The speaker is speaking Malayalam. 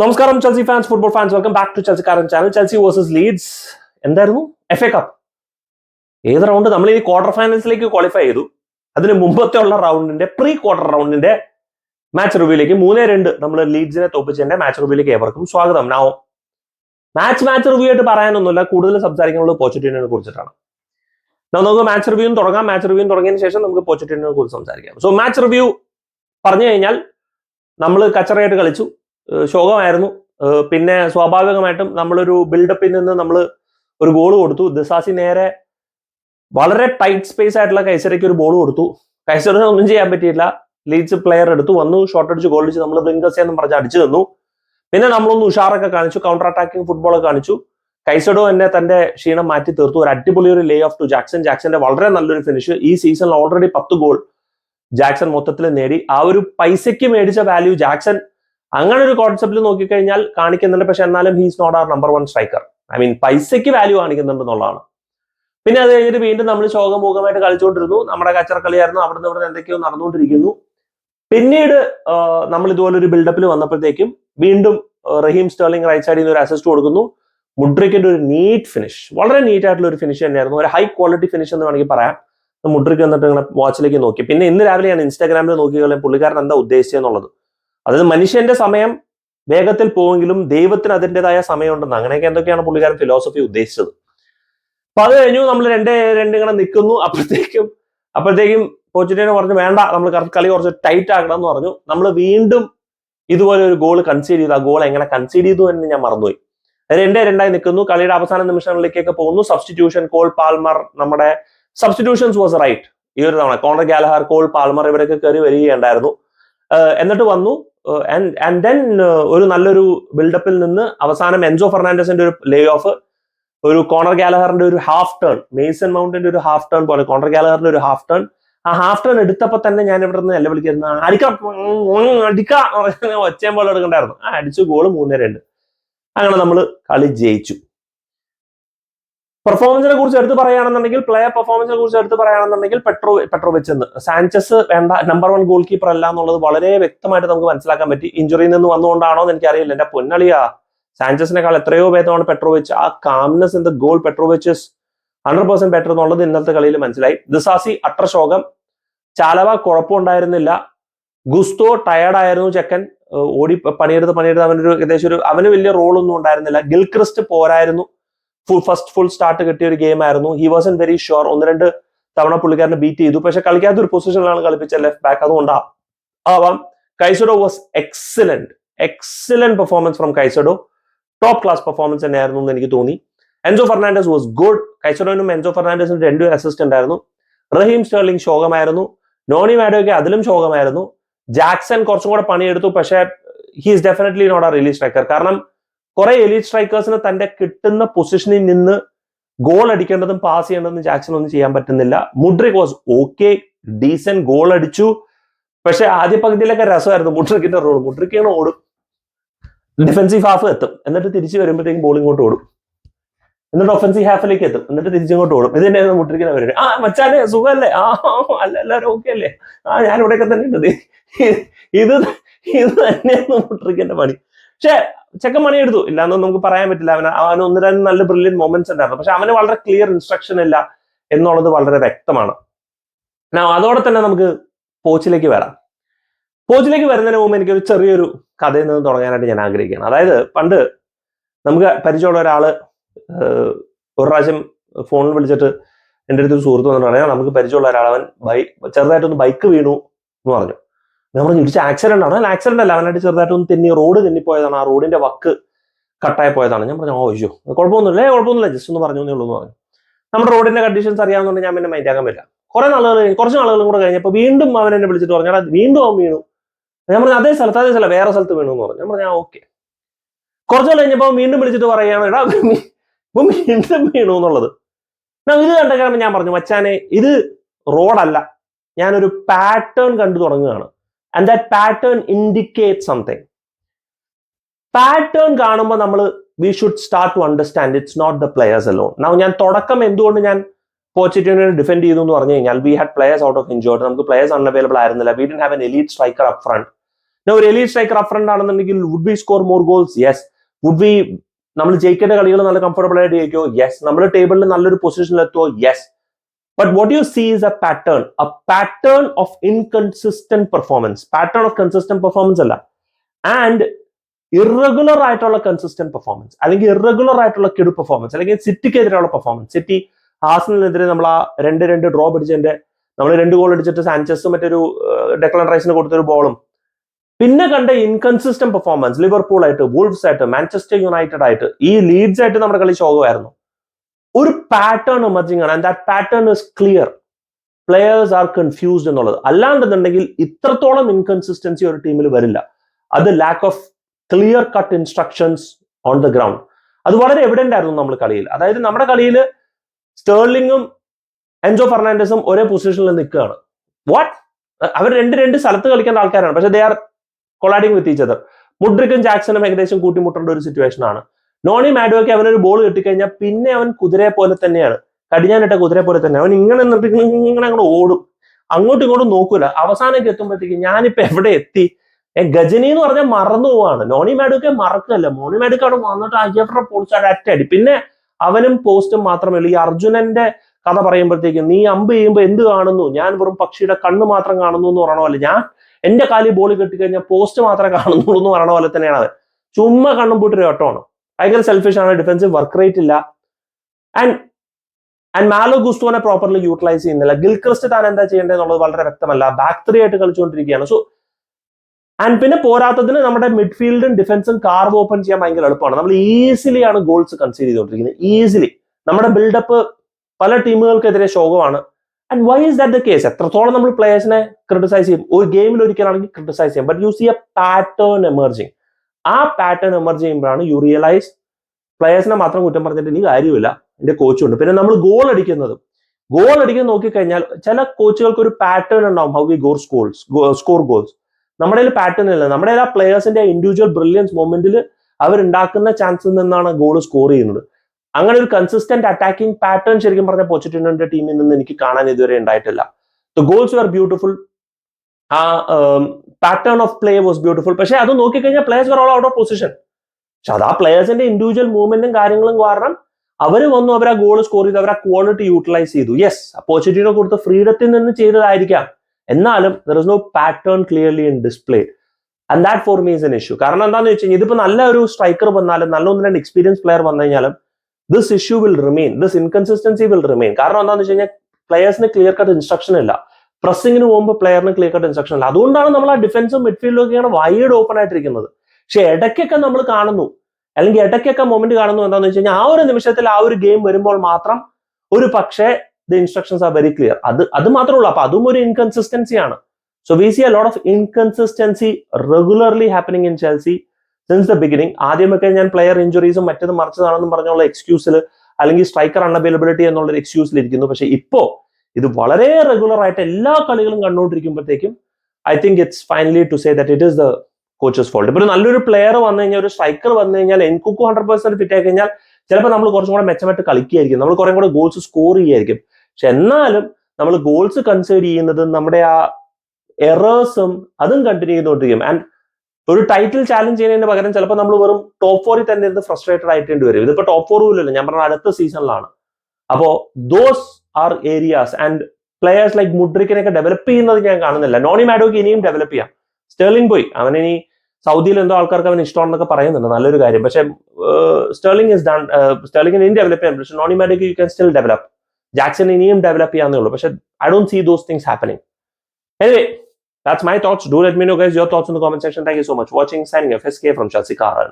നമസ്കാരം Chelsea fans football fans welcome back to Chelsea ചെൽസിക്കാരൻ channel Chelsea versus Leeds എന്തായിരുന്നു? എഫ് എ കപ്പ് ഏത് റൗണ്ട് നമ്മൾ ഈ ക്വാർട്ടർ ഫൈനൽസിലേക്ക് ക്വാളിഫൈ ചെയ്തു. അതിന് മുമ്പത്തെ ഉള്ള റൗണ്ടിന്റെ പ്രീ ക്വാർട്ടർ റൗണ്ടിന്റെ മാച്ച് റിവ്യൂയിലേക്ക് മൂന്നേ രണ്ട് നമ്മൾ ലീഡ്സിനെ തോപ്പിച്ചതിന്റെ മാച്ച് റിവ്യൂലേക്ക് ഏവർക്കും സ്വാഗതം. നാവോ മാച്ച് മാച്ച് റിവ്യൂ ആയിട്ട് പറയാനൊന്നുമില്ല. കൂടുതൽ സംസാരിക്കാനുള്ളത് പോച്ചിറ്റീനെ കുറിച്ചിട്ടാണ്. നമുക്ക് മാച്ച് റിവ്യൂ തുടങ്ങാം. മാച്ച് റിവ്യൂ തുടങ്ങിയതിന് ശേഷം നമുക്ക് പോച്ചിറ്റീനെ കുറിച്ച് സംസാരിക്കാം. സോ മാച്ച് റിവ്യൂ പറഞ്ഞു കഴിഞ്ഞാൽ നമ്മൾ കച്ചറയായിട്ട് കളിച്ചു. ശോകമായിരുന്നു. പിന്നെ സ്വാഭാവികമായിട്ടും നമ്മളൊരു ബിൽഡപ്പിൽ നിന്ന് നമ്മൾ ഒരു ഗോൾ കൊടുത്തു. ദിസാസി നേരെ വളരെ ടൈറ്റ് സ്പേസ് ആയിട്ടുള്ള കൈസരയ്ക്ക് ഒരു ബോൾ കൊടുത്തു. കൈസറിന് ഒന്നും ചെയ്യാൻ പറ്റിയില്ല. ലീഡ്സ് പ്ലെയർ എടുത്തു വന്നു. ഷോട്ട് അടിച്ച് ഗോൾ അടിച്ച് നമ്മൾ ബ്രിങ്കസ് എന്ന് പറഞ്ഞ് അടിച്ചു തന്നു പിന്നെ നമ്മളൊന്ന് ഉഷാറൊക്കെ കാണിച്ചു. കൗണ്ടർ അറ്റാക്കിംഗ് ഫുട്ബോൾ കാണിച്ചു. കൈസഡോ എന്നെ തന്റെ ക്ഷീണം മാറ്റി തീർത്തു. ഒരു അടിപൊളി ഒരു ലേ ഓഫ് ടു ജാക്സൺ ജാക്സന്റെ വളരെ നല്ലൊരു ഫിനിഷ് ഈ സീസണിൽ ഓൾറെഡി പത്ത് ഗോൾ ജാക്സൺ മൊത്തത്തിൽ നേടി. ആ ഒരു പൈസയ്ക്ക് മേടിച്ച വാല്യൂ ജാക്സൺ അങ്ങനെ ഒരു കോൺസെപ്റ്റിൽ നോക്കിക്കഴിഞ്ഞാൽ കാണിക്കുന്നുണ്ട്. പക്ഷെ എന്നാലും he's not are number one striker I mean പൈസയ്ക്ക് വാല്യൂ കാണിക്കുന്നുണ്ട് എന്നുള്ളതാണ്. പിന്നെ അത് കഴിഞ്ഞിട്ട് വീണ്ടും നമ്മൾ ശോകമുഖമായിട്ട് കളിച്ചുകൊണ്ടിരുന്നു. നമ്മുടെ കച്ചറക്കളിയായിരുന്നു. അവിടെ നിന്ന് ഇവിടെ എന്തൊക്കെയോ നടന്നുകൊണ്ടിരിക്കുന്നു. പിന്നീട് നമ്മൾ ഇതുപോലെ ഒരു ബിൽഡപ്പിൽ വന്നപ്പോഴത്തേക്കും വീണ്ടും റഹീം സ്റ്റേർലിംഗ് റൈറ്റ് സൈഡിൽ നിന്ന് ഒരു അസിസ്റ്റ് കൊടുക്കുന്നു. മുഡ്രിക്കിന്റെ ഒരു നീറ്റ് ഫിനിഷ് വളരെ നീറ്റ് ആയിട്ടുള്ള ഒരു ഫിനിഷ് തന്നെയായിരുന്നു. ഒരു ഹൈ ക്വാളിറ്റി ഫിനിഷ് എന്ന് വേണമെങ്കിൽ പറയാം. മുഡ്രിക്ക് വന്നിട്ട് ഇങ്ങനെ വാച്ചിലേക്ക് നോക്കി. പിന്നെ ഇന്ന് രാവിലെ ഞാൻ ഇൻസ്റ്റാഗ്രാമിൽ നോക്കിയാലും പുള്ളിക്കാരൻ എന്താ ഉദ്ദേശിച്ചെന്നുള്ളത് അതായത് മനുഷ്യന്റെ സമയം വേഗത്തിൽ പോവെങ്കിലും ദൈവത്തിന് അതിന്റെതായ സമയമുണ്ടെന്ന് അങ്ങനെയൊക്കെ എന്തൊക്കെയാണ് പുള്ളിക്കാരൻ ഫിലോസഫി ഉദ്ദേശിച്ചത്? അപ്പൊ അത് കഴിഞ്ഞു നമ്മൾ രണ്ടേ രണ്ട് ഇങ്ങനെ നിൽക്കുന്നു അപ്പോഴത്തേക്കും അപ്പോഴത്തേക്കും കോച്ചിനെ പറഞ്ഞു വേണ്ട നമ്മൾ കളി കുറച്ച് ടൈറ്റ് ആക്കണം എന്ന് പറഞ്ഞു. നമ്മൾ വീണ്ടും ഇതുപോലെ ഒരു ഗോൾ കൺസീഡ് ചെയ്തു. ആ ഗോൾ എങ്ങനെ കൺസീഡ് ചെയ്തു എന്ന് ഞാൻ മറന്നുപോയി. രണ്ടേ രണ്ടായി നിൽക്കുന്നു കളിയുടെ അവസാന നിമിഷങ്ങളിലേക്കൊക്കെ പോകുന്നു. സബ്സ്റ്റിറ്റ്യൂഷൻ കോൾ പാൽമർ നമ്മുടെ സബ്സ്റ്റിറ്റ്യൂഷൻസ് വാസ് റൈറ്റ് ഈ ഒരു തവണ കോണർ ഗാലഹാർ കോൾ പാൽമർ ഇവരൊക്കെ കയറി വരികയുണ്ടായിരുന്നു. എന്നിട്ട് വന്നു. ആൻഡ് ദെൻ ഒരു നല്ലൊരു ബിൽഡപ്പിൽ നിന്ന് അവസാനം എൻസോ ഫെർണാണ്ടസിന്റെ ഒരു ലേ ഓഫ് ഒരു കോണർ ഗാലഹറിന്റെ ഒരു ഹാഫ് ടേൺ മെയ്സൺ മൗണ്ടിന്റെ ഒരു ഹാഫ് ടേൺ പോലെ കോണർ ഗാലഹറിന്റെ ഒരു ഹാഫ് ടേൺ ആ ഹാഫ് ടേൺ എടുത്തപ്പോ തന്നെ ഞാൻ ഇവിടെ നിന്ന് എല്ലാം വിളിക്കുന്നത് അടിക്കാം അടിക്കാം ഒച്ചയും പോലെ എടുക്കണ്ടായിരുന്നു. ആ അടിച്ചു ഗോൾ മൂന്നേ രണ്ട് അങ്ങനെ നമ്മൾ കളി ജയിച്ചു. പെർഫോമൻസിനെ കുറിച്ച് എടുത്ത് പറയുകയാണെന്നുണ്ടെങ്കിൽ പ്ലെയർ പെർഫോമൻസിനെ കുറിച്ച് എടുത്ത് പറയുകയാണെന്നുണ്ടെങ്കിൽ പെട്രോ പെട്രോവിച്ച് എന്ന് സാഞ്ചസ് വേണ്ട നമ്പർ വൺ ഗോൾ കീപ്പർ അല്ല എന്നുള്ളത് വളരെ വ്യക്തമായിട്ട് നമുക്ക് മനസ്സിലാക്കാൻ പറ്റി. ഇഞ്ചുറിയിൽ നിന്ന് വന്നുകൊണ്ടാണോ എന്ന് എനിക്കറിയില്ല. എന്റെ പൊന്നളിയാ. സാഞ്ചസിനേക്കാൾ എത്രയോ ഭേദമാണ് പെട്രോവിച്ച് ആ calmness in the goal Petrovic hundred percent better എന്നുള്ളത് ഇന്നത്തെ കളിയിൽ മനസ്സിലായി. ദിസാസി അത്ര ശോകം. ചാലവ കുഴപ്പമുണ്ടായിരുന്നില്ല ഗുസ്തോ ടയർഡായിരുന്നു ചെക്കൻ. ഓടി പണിയെടുത്ത് പണിയെടുത്ത് അവനൊരു ഏകദേശം ഒരു അവന് വലിയ റോളൊന്നും ഉണ്ടായിരുന്നില്ല. ഗിൽക്രിസ്റ്റ് പോരായിരുന്നു. ഫുൾ ഫസ്റ്റ് ഫുൾ സ്റ്റാർട്ട് കിട്ടിയ ഒരു ഗെയിം ആയിരുന്നു. He was an very sure ഒന്ന് രണ്ട് തവണ പുള്ളിക്കാരനെ ബീറ്റ് ചെയ്തു. പക്ഷെ കളിക്കാത്ത ഒരു പൊസിഷനിലാണ് കളിപ്പിച്ച ലെഫ്റ്റ് ബാക്ക് അതുകൊണ്ടാ ആവാം. Caicedo was excellent excellent performance from Caicedo. Top class performance തന്നെയായിരുന്നു എന്ന് എനിക്ക് തോന്നി. എൻസോ ഫെർണാണ്ടസ് വാസ് ഗുഡ് കൈസഡോനും എൻസോ ഫെർണാണ്ടസിനും രണ്ടുപേരും അസിസ്റ്റന്റ് ആയിരുന്നു റഹീം സ്റ്റേർലിംഗ് ശോകമായിരുന്നു. നോണി മാഡോയ്ക്ക് അതിലും ശോകമായിരുന്നു. ജാക്സൺ കുറച്ചും കൂടെ പണിയെടുത്തു. പക്ഷേ he is definitely not a release striker കാരണം കുറെ എലീറ്റ് സ്ട്രൈക്കേഴ്സിന് തന്റെ കിട്ടുന്ന പൊസിഷനിൽ നിന്ന് ഗോൾ അടിക്കേണ്ടതും പാസ് ചെയ്യേണ്ടതും ജാക്സൺ ഒന്നും ചെയ്യാൻ പറ്റുന്നില്ല. Mudryk was okay decent goal അടിച്ചു. പക്ഷെ ആദ്യ പകുതിയിലൊക്കെ രസമായിരുന്നു മുഡ്രിക്കിന്റെ റോൾ മുഡ്രിക്ക് ഇങ്ങനെ ഓടും. ഡിഫൻസീവ് ഹാഫ് എത്തും. എന്നിട്ട് തിരിച്ചു വരുമ്പോഴത്തേക്കും ബോൾ ഇങ്ങോട്ട് ഓടും. എന്നിട്ട് ഒഫൻസീവ് ഹാഫിലേക്ക് എത്തും. എന്നിട്ട് തിരിച്ചിങ്ങോട്ട് ഓടും. ഇത് തന്നെയാണ് മുട്ടിരിക്കുന്ന പരിപാടി. ആ മച്ചാനെ സുഖമല്ലേ? ആ അല്ല എല്ലാവരും ഓക്കെ അല്ലേ? ആ ഞാൻ ഇവിടെയൊക്കെ തന്നെ ഉണ്ട് ഇത് ഇത് തന്നെയാണ് മുഡ്രിക്കിന്റെ പണി. പക്ഷെ ചെക്കൻ മണി എടുത്തു ഇല്ലാന്ന് നമുക്ക് പറയാൻ പറ്റില്ല. അവന് അവന് ഒന്ന് രണ്ട് നല്ല ബ്രില്യൻ മൊമെന്റ്സ് ഉണ്ടായിരുന്നു. പക്ഷെ അവന് വളരെ ക്ലിയർ ഇൻസ്ട്രക്ഷൻ ഇല്ല എന്നുള്ളത് വളരെ വ്യക്തമാണ്. അതോടെ തന്നെ നമുക്ക് പോച്ചിലേക്ക് വരാം. പോച്ചിലേക്ക് വരുന്നതിന് മുമ്പ് എനിക്കൊരു ചെറിയൊരു കഥയിൽ നിന്ന് തുടങ്ങാനായിട്ട് ഞാൻ ആഗ്രഹിക്കുകയാണ്. അതായത് പണ്ട് നമുക്ക് പരിചയമുള്ള ഒരാൾ ഒരു പ്രാവശ്യം ഫോണിൽ വിളിച്ചിട്ട് എന്റെ അടുത്തൊരു സുഹൃത്ത് വന്നിട്ട് പറയാം നമുക്ക് പരിചയമുള്ള ഒരാൾ അവൻ ബൈ ചെറുതായിട്ടൊന്ന് ബൈക്ക് വീണു എന്ന് പറഞ്ഞു. ഞാൻ പറഞ്ഞു ഇടിച്ച ആക്സിഡന്റ് ആണ്. ആക്സിഡന്റ് അല്ല. അവനായിട്ട് ചെറുതായിട്ടൊന്ന് തെന്നി റോഡ് തെന്നിപ്പോയതാണ്. ആ റോഡിന്റെ വക്ക് കട്ടായി പോയതാണ് ഞാൻ പറഞ്ഞു ഓ അയ്യോ കുഴപ്പമൊന്നുമില്ല. കുഴപ്പമൊന്നുമില്ല. ജസ്റ്റ് ഒന്ന് പറഞ്ഞു എന്നേ ഉള്ളൂ എന്ന് പറഞ്ഞു. നമ്മുടെ റോഡിന്റെ കണ്ടീഷൻസ് അറിയാവുന്നതുകൊണ്ട് ഞാൻ പിന്നെ മൈൻഡ് ആക്കാൻ പറ്റില്ല. കുറെ നാളുകൾ കഴിഞ്ഞ് കുറച്ച് നാളുകളും കൂടെ കഴിഞ്ഞപ്പോൾ വീണ്ടും അവൻ എന്നെ വിളിച്ചിട്ട് പറഞ്ഞു "എടാ, വീണ്ടും അവൻ വീണു. ഞാൻ പറഞ്ഞു അതേ സ്ഥലത്ത് അതേ സ്ഥലം വേറെ സ്ഥലത്ത് വീണു എന്ന് പറഞ്ഞു. ഞാൻ പറഞ്ഞു ഓക്കെ കുറച്ച് നാൾ കഴിഞ്ഞപ്പോൾ വീണ്ടും വിളിച്ചിട്ട് പറയുകയാണ് എടാ ഇപ്പം വീണ്ടും വീണു എന്നുള്ളത്. ഇത് കണ്ട കാരണം ഞാൻ പറഞ്ഞു മച്ചാനെ ഇത് റോഡല്ല ഞാനൊരു പാറ്റേൺ കണ്ടു തുടങ്ങുകയാണ്. And that pattern indicate something pattern കാണുമ്പോൾ നമ്മൾ we should start to understand it's not the players alone now ഞാൻ തുടക്കം എന്തുകൊണ്ട് ഞാൻ പോച്ചിറ്റിനെ ഡിഫെൻഡ് ചെയ്തു എന്ന് പറഞ്ഞു കഴിഞ്ഞാൽ we had players out of injured നമുക്ക് പ്ലേയേഴ്സ് അൺഅവൈലബിൾ ആയിരുന്നില്ല. We didn't have an elite striker up front ഞാൻ ഒരു എലീറ്റ് സ്ട്രൈക്കർ അപ് ഫ്രണ്ട് ആണെന്നുണ്ടെങ്കിൽ would be score more goals yes would be നമ്മൾ ജയിക്കേണ്ട കളികൾ നല്ല കംഫർട്ടബിൾ ആയിട്ട് ജയിക്കുമോ? യെസ് നമ്മൾ ടേബിളിൽ നല്ലൊരു പൊസിഷനിൽ എത്തുമോ? Yes but what you see is a pattern, a pattern of inconsistent performance, pattern of consistent performance അല്ല. ആൻഡ് ഇറഗുലർ ആയിട്ടുള്ള കൺസിസ്റ്റന്റ് പെർഫോമൻസ് അല്ലെങ്കിൽ ഇറഗുലർ ആയിട്ടുള്ള കിടു പെർഫോമൻസ് അല്ലെങ്കിൽ സിറ്റിക്കെതിരെയുള്ള പെർഫോമൻസ് സിറ്റി ഹാസനെതിരെ നമ്മൾ ആ രണ്ട് രണ്ട് ഡ്രോ പിടിച്ചതിന്റെ നമ്മൾ രണ്ട് ഗോൾ അടിച്ചിട്ട് സാൻചസും മറ്റൊരു ഡെക്ലൻ റൈസിന് കൊടുത്തൊരു ബോളും പിന്നെ കണ്ട ഇൻകൺസിസ്റ്റന്റ് പെർഫോമൻസ് ലിവർപൂൾ ആയിട്ട് വൂൾഫ്സ് ആയിട്ട് മാഞ്ചസ്റ്റർ യുണൈറ്റഡ് ആയിട്ട് ഈ ലീഡ്സ് ആയിട്ട് നമ്മുടെ കളി ശോകമായിരുന്നു. ഒരു പാറ്റേൺ എമർജിങ് ആണ് and that pattern is clear players are confused എന്നുള്ളത്. അല്ലാണ്ടെന്നുണ്ടെങ്കിൽ ഇത്രത്തോളം ഇൻകൺസിസ്റ്റൻസി ഒരു ടീമിൽ വരില്ല. അത് lack of clear cut instructions on the ground അത് വളരെ എവിഡന്റ് ആയിരുന്നു നമ്മൾ കളിയിൽ. അതായത് നമ്മുടെ കളിയിൽ സ്റ്റേർലിങ്ങും എൻജോ ഫെർണാണ്ടസും ഒരേ പൊസിഷനിൽ നിൽക്കുകയാണ്. വാട്ട് അവർ രണ്ട് രണ്ട് സ്ഥലത്ത് കളിക്കേണ്ട ആൾക്കാരാണ്. പക്ഷെ they are colliding with each other മുഡ്രിക്കും ജാക്സണും ഏകദേശം കൂട്ടിമുട്ടേണ്ട ഒരു സിറ്റുവേഷൻ ആണ്. നോണി മാഡോയ്ക്ക് ഒരു ബോൾ കിട്ടിക്കഴിഞ്ഞാൽ പിന്നെ അവൻ കുതിരയെ പോലെ തന്നെയാണ്. കടിഞ്ഞാനിട്ട കുതിരയെ പോലെ തന്നെ. അവൻ ഇങ്ങനെ നിന്നിട്ട് ഇങ്ങനെ അങ്ങോട്ട് ഓടും. അങ്ങോട്ടും ഇങ്ങോട്ടും നോക്കൂല. അവസാനമൊക്കെ എത്തുമ്പോഴത്തേക്ക് ഞാനിപ്പോ എവിടെ എത്തി? ഗജനി എന്ന് പറഞ്ഞാൽ മറന്നു പോവാണ്. നോണി മാഡുക്കെ മറക്കല്ല. മോണി മാഡുക്ക് അവിടെ വന്നിട്ട് അയ്യപ്പറ പൊളിച്ചാൽ അറ്റടി പിന്നെ അവനും പോസ്റ്റും മാത്രമല്ല ഈ അർജുനന്റെ കഥ പറയുമ്പോഴത്തേക്കും നീ അമ്പ് ചെയ്യുമ്പോൾ എന്ത് കാണുന്നു? ഞാൻ വെറും പക്ഷിയുടെ കണ്ണ് മാത്രം കാണുന്നു എന്ന് പറയണ പോലെ. ഞാൻ എന്റെ കാലിൽ ബോൾ കെട്ടിക്കഴിഞ്ഞാൽ പോസ്റ്റ് മാത്രമേ കാണുന്നുള്ളൂ എന്ന് പറയണ പോലെ തന്നെയാണ് അത് ചുമ്മാ കണ്ണും പൂട്ടൊരു ഓട്ടമാണ് ഭയങ്കര സെൽഫിഷ് ആണ് ഡിഫൻസീവ് വർക്ക് റേറ്റ് ഇല്ല. ആൻഡ് ആൻഡ് മാലോ ഗുസ്തോനെ പ്രോപ്പർലി യൂട്ടിലൈസ് ചെയ്യുന്നില്ല. ഗിൽക്രിസ്റ്റ് താൻ എന്താ ചെയ്യേണ്ടത് എന്നുള്ളത് വളരെ വ്യക്തമല്ല. ബാക്ക് ത്രീ ആയിട്ട് കളിച്ചുകൊണ്ടിരിക്കുകയാണ്. സോ ആൻഡ് പിന്നെ പോരാത്തതിന് നമ്മുടെ മിഡ്ഫീൽഡും ഡിഫൻസും കാർവ് ഓപ്പൺ ചെയ്യാൻ ഭയങ്കര എളുപ്പമാണ്. നമ്മൾ ഈസിലി ആണ് ഗോൾസ് കൺസീഡ് ചെയ്തുകൊണ്ടിരിക്കുന്നത്. ഈസിലി നമ്മുടെ ബിൽഡപ്പ് പല ടീമുകൾക്കെതിരെ ശോകമാണ്. And why is that the case എത്രത്തോളം നമ്മൾ പ്ലേയേഴ്സിനെ ക്രിട്ടിസൈസ് ചെയ്യും? ഒരു ഗെയിമിൽ ഒരിക്കലാണെങ്കിൽ ക്രിട്ടിസൈസ് ചെയ്യും. But you see a pattern emerging ആ പാറ്റേൺ എമർജ് ചെയ്യുമ്പോഴാണ് യു റിയലൈസ് പ്ലേയേഴ്സിനെ മാത്രം കുറ്റം പറഞ്ഞിട്ട് ഇനി കാര്യമില്ല. എന്റെ കോച്ചുണ്ട് പിന്നെ നമ്മൾ ഗോൾ അടിക്കുന്നത്. ഗോൾ അടിക്കുന്നത് നോക്കിക്കഴിഞ്ഞാൽ ചില കോച്ചുകൾക്ക് ഒരു പാറ്റേൺ ഉണ്ടാവും. How we go scores score goals നമ്മുടെ കയ്യിൽ പാറ്റേൺ ഇല്ല. നമ്മുടെ ആ പ്ലേയേഴ്സിന്റെ ഇൻഡിവിജ്വൽ ബ്രില്യൻസ് മൊമെന്റിൽ അവരുണ്ടാക്കുന്ന ചാൻസിൽ നിന്നാണ് ഗോൾ സ്കോർ ചെയ്യുന്നത്. അങ്ങനെ ഒരു കൺസിസ്റ്റന്റ് അറ്റാക്കിംഗ് പാറ്റേൺ ശരിക്കും പറഞ്ഞ പോച്ചിറ്റിനോന്റെ ടീമിൽ നിന്ന് എനിക്ക് കാണാൻ ഇതുവരെ ഉണ്ടായിട്ടില്ല. ദ ഗോൾസ് ആർ ബ്യൂട്ടിഫുൾ ആ pattern of play was beautiful പക്ഷെ അത് നോക്കിക്കഴിഞ്ഞാൽ players were all out of position പക്ഷെ അത് ആ പ്ലേയേഴ്സിന്റെ ഇൻഡിവിജ്വൽ മൂവ്മെന്റും കാര്യങ്ങളും കാരണം അവർ വന്നു അവർ ആ ഗോൾ സ്കോർ ചെയ്തു അവർ ആ ക്വാളിറ്റി യൂട്ടിലൈസ് ചെയ്തു. യെസ് പോസിറ്റീവ് കൊടുത്ത ഫ്രീഡത്തിൽ നിന്ന് ചെയ്തതായിരിക്കാം. എന്നാലും there is no pattern clearly in display and that for me is an issue കാരണം എന്താണെന്ന് വെച്ച് കഴിഞ്ഞാൽ ഇതിപ്പോ നല്ല ഒരു സ്ട്രൈക്കർ വന്നാലും നല്ല ഒന്ന് രണ്ട് എക്സ്പീരിയൻസ് പ്ലെയർ വന്നു കഴിഞ്ഞാലും this issue will remain this inconsistency will remain കാരണം എന്താണെന്ന് വെച്ച് കഴിഞ്ഞാൽ പ്ലെയേഴ്സിന് ക്ലിയർ കട്ട് ഇൻസ്ട്രക്ഷൻ ഇല്ല. പ്രസ്സിങ്ങിന് മുമ്പ് പ്ലെയറിന് ക്ലിയർ കട്ട് ഇൻസ്ട്രക്ഷൻ ഇല്ല. അതുകൊണ്ടാണ് നമ്മൾ ആ ഡിഫൻസും മിഡ്ഫീൽഡും ഒക്കെയാണ് വൈഡ് ഓപ്പൺ ആയിട്ടിരിക്കുന്നത്. പക്ഷെ ഇടയ്ക്കൊക്കെ നമ്മൾ കാണുന്നു. അല്ലെങ്കിൽ ഇടയ്ക്കൊക്കെ മൊമെന്റ് കാണുന്നു എന്താണെന്ന് വെച്ച് കഴിഞ്ഞാൽ ആ ഒരു നിമിഷത്തിൽ ആ ഒരു ഗെയിം വരുമ്പോൾ മാത്രം ഒരു പക്ഷേ the instructions are very clear അത് അത് മാത്രമേ ഉള്ളൂ. അപ്പൊ അതും ഒരു ഇൻകൺസിസ്റ്റൻസി ആണ്. So we see a lot of inconsistency regularly happening in Chelsea since the beginning ആദ്യമൊക്കെ ഞാൻ പ്ലെയർ ഇഞ്ചുറീസും മറ്റത് മറിച്ചതാണെന്നും പറഞ്ഞുള്ള എക്സ്ക്യൂസിൽ അല്ലെങ്കിൽ സ്ട്രൈക്കർ അൺഅവൈലബിലിറ്റി എന്നുള്ള എക്സ്ക്യൂസിൽ ഇരിക്കുന്നു. പക്ഷെ ഇപ്പോ ഇത് വളരെ റെഗുലർ ആയിട്ട് എല്ലാ കളികളും കണ്ടുകൊണ്ടിരിക്കുമ്പോഴത്തേക്കും I think it's finally to say that it is the coach's fault ഇപ്പൊ നല്ലൊരു പ്ലെയർ വന്നു കഴിഞ്ഞാൽ ഒരു സ്ട്രൈക്കർ വന്നു കഴിഞ്ഞാൽ എൻകുക്കു ഹൺഡ്രഡ് പെർസെന്റ് ഫിറ്റ് ആയി കഴിഞ്ഞാൽ ചിലപ്പോൾ നമ്മൾ കുറച്ചും കൂടെ മെച്ചമായിട്ട് കളിക്കുകയായിരിക്കും. നമ്മൾ കുറേ കൂടെ ഗോൾസ് സ്കോർ ചെയ്യുമായിരിക്കും പക്ഷെ എന്നാലും നമ്മൾ ഗോൾസ് കൺസിഡർ ചെയ്യുന്നത് നമ്മുടെ ആ എറേഴ്സും അതും കണ്ടിന്യൂ ചെയ്തുകൊണ്ടിരിക്കും. ആൻഡ് ഒരു ടൈറ്റിൽ ചാലഞ്ച് ചെയ്യുന്നതിന് പകരം ചിലപ്പോൾ നമ്മൾ വെറും ടോപ്പ് ഫോറിൽ തന്നെ ഇരുന്ന് ഫ്രസ്ട്രേറ്റഡ് ആയിട്ടേണ്ടി വരും. ഇതിപ്പോ ടോപ്പ് ഫോറും ഇല്ലല്ലോ. ഞാൻ പറഞ്ഞ അടുത്ത സീസണിലാണ് അപ്പോ those are areas and players like മുഡ്രിക്കിനൊക്കെ develop ചെയ്യുന്നത് ഞാൻ കാണുന്നില്ല. നോണി മാഡോക്ക് ഇനിയും ഡെവലപ്പ് ചെയ്യാം. സ്റ്റേർലിംഗ് പോയി. അവനിനി സൗദിയിൽ എന്തോ ആൾക്കാർക്ക് അവൻ ഇഷ്ടമാണെന്നൊക്കെ പറയുന്നുണ്ട്. നല്ലൊരു കാര്യം. പക്ഷെ സ്റ്റേർലിംഗ് ഇസ് ഡൺ സ്റ്റേർലിംഗിന് ഇനി ഡെവലപ്പ് ചെയ്യാൻ പക്ഷേ Noni Madueke you can still develop Jackson ഇനിയും ഡെവലപ്പ് ചെയ്യാന്നേ ഉള്ളൂ. പക്ഷെ I don't see those things happening anyway That's my thoughts. Do let me know, guys, your thoughts in the comment section. Thank you so much for watching. Signing off, SK from Chelsea Karan.